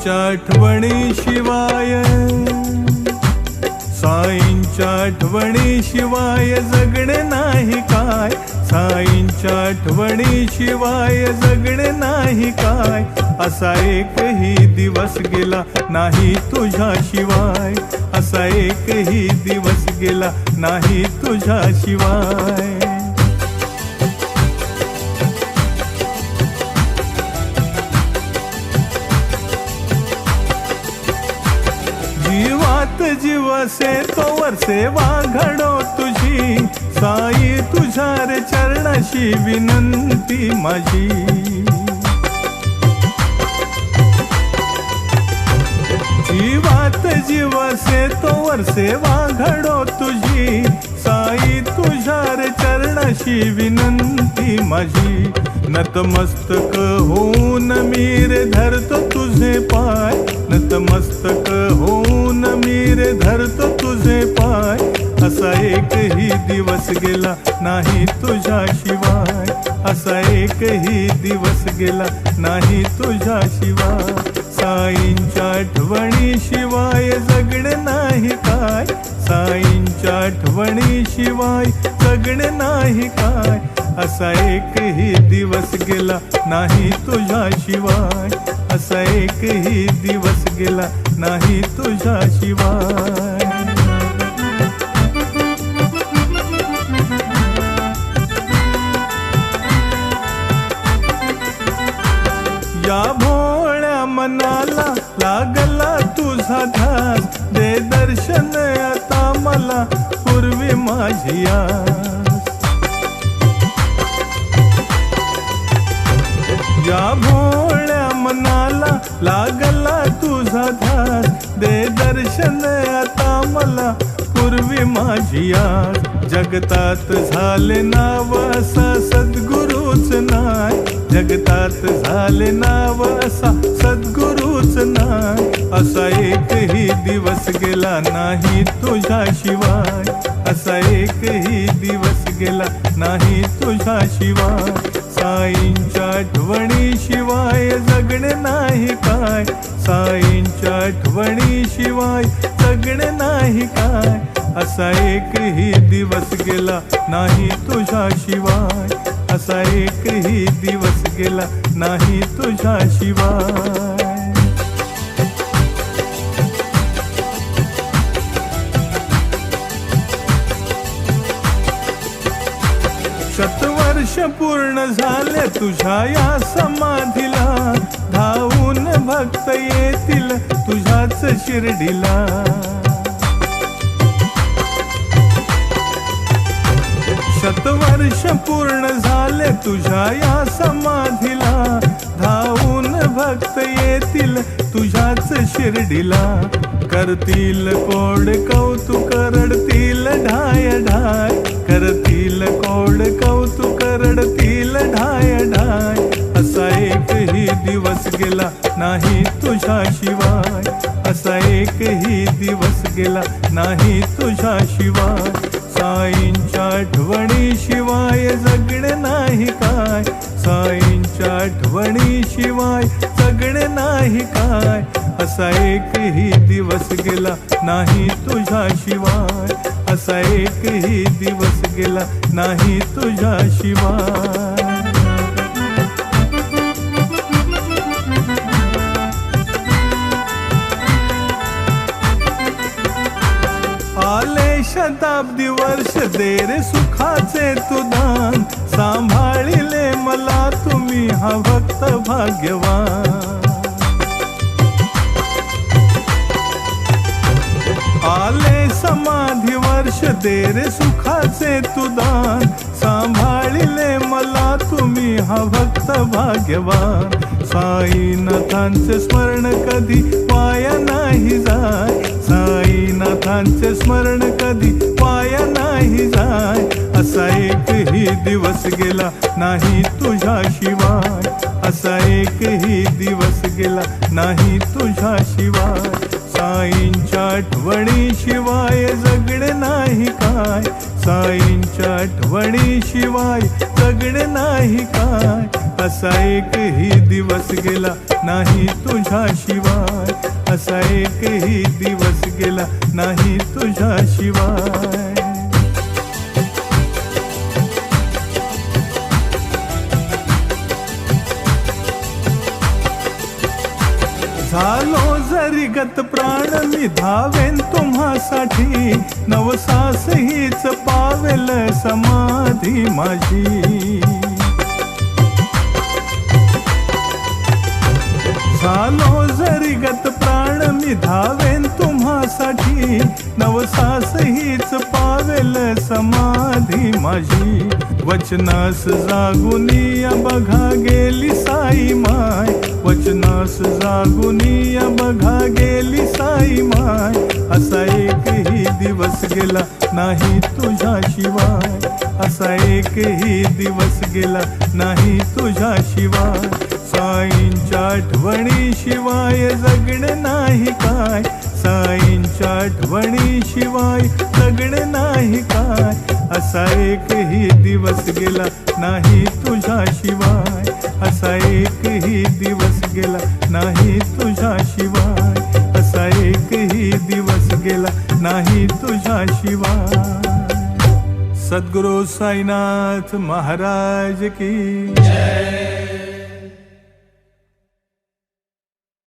साईंच्या आठवणी शिवाय साईंच्या आठवणी शिवाय जगणे नाही काय? साईंच्या आठवणी शिवाय जगणे नाही काय? असा एकही दिवस गेला नाही तुझ्या शिवाय असा एकही दिवस गेला नाही तुझ्या शिवाय जीवात जीवसे तोवर सेवा घडो तुझी. साई तुझ्या रे चरणाशी विनंती माझी. जीवात जीवसे तोवर सेवा घडो तुझी. साई तुझ्या रे चरणाशी विनंती माझी. नतमस्तक होऊन मीर धरतो तुझे पाय. नतमस्तक होऊन मीर धरतो तुझे पाय. असा एकही दिवस गेला नाही तुझ्या शिवाय. असा एकही दिवस गेला नाही तुझ्या शिवाय. साईंच्या आठवणी शिवाय जगणे नाही काय. साईंच्या आठवणी शिवाय जगणे नाही काय. असा एकही दिवस गेला नाही तुझ्याशिवाय असा एकही दिवस गेला नाही तुझ्याशिवाय या भोळ्या मनाला लागला तुझा ध्यास. दे दर्शन आता मला पूर्वी माझी आस या भोळ्या मनाला लागला तुझा ध्यास. दे दर्शन आता मला पूर्वी माझी आज जगतात झाले नाव असा सद्गुरूच नाय. जगतात झाले नाव असा सद्गुरूच नाय. असा एकही दिवस गेला नाही तुझ्या शिवाय. असा एकही दिवस गेला नाही तुझ्या शिवाय. साईंच्या आठवणी शिवाय जगणे नाही काय? साईंच्या आठवणी शिवाय जगणे नाही काय? असा एकही दिवस गेला नाही तुझ्या शिवाय. असा एकही दिवस गेला नाही तुझ्या शिवाय. पूर्ण झाले तुझ्या या समाधीला. धावून भक्त येतील तुझ्याच शिर्डीला. शतवर्ष पूर्ण झाले तुझ्या या समाधीला. धावून भक्त येतील तुझ्याच शिर्डीला. करतील कोड कौतुक रडतील ढाय ढाय. करतील कोड कौतुक रडतील ढाय ढाय. असा एकही दिवस गेला नाही तुझ्या शिवाय. असा एकही दिवस गेला नाही तुझ्या शिवाय. साईंच्या आठवणी शिवाय जगणे नाही काय. साईंच्या आठवणी शिवाय जगणे नाही काय. असा एकही दिवस गेला नाही तुझ्याशिवाय असा एकही दिवस गेला नाही तुझ्याशिवाय आले शताब्दी वर्ष दे रे सुखाचे तुदान सांभाळिले मला तुम्ही हा भक्त भाग्यवान. दे रे सुखाचे तुदान सांभाळिले मला तुम्ही हा भक्त भाग्यवान. साईनाथांचे स्मरण कधी पाया नाही जाय. साईनाथांचे स्मरण कधी पाया नाही जाय. असा एकही दिवस गेला नाही तुझ्या शिवाय. असा एकही दिवस गेला नाही तुझ्या शिवाय. साईंच्या आठवणी शिवाय जगणे नाही काय? साईंच्या आठवणी शिवाय जगणे नाही काय? असा एकही दिवस गेला नाही तुझ्या शिवाय असा एकही दिवस गेला नाही तुझ्या शिवाय झालो जरी गत प्राण मी धावेन तुम्हासाठी नवसास हीच पावेल समाधी माझी. झालो जरी गत प्राण मी धावेन तुम्हासाठी नवसास हीच पावेल समाधी माझी. वचनास जागुनिया बघा गेली साई माय वचन दिवस जागुनिया बघा गेली साई माय. असा एकही दिवस गेला नाही तुझ्याशिवाय असा एकही दिवस गेला नाही तुझ्याशिवाय साईंच्या आठवणी शिवाय जगणे नाही काय. साईंच्या आठवणी शिवाय जगणे नाही काय. असा एकही दिवस गेला नाही तुझ्याशिवाय असा एकही दिवस गेला नाही तुझ्याशिवाय असा एकही दिवस गेला नाही तुझ्याशिवाय सद्गुरु साईनाथ महाराज की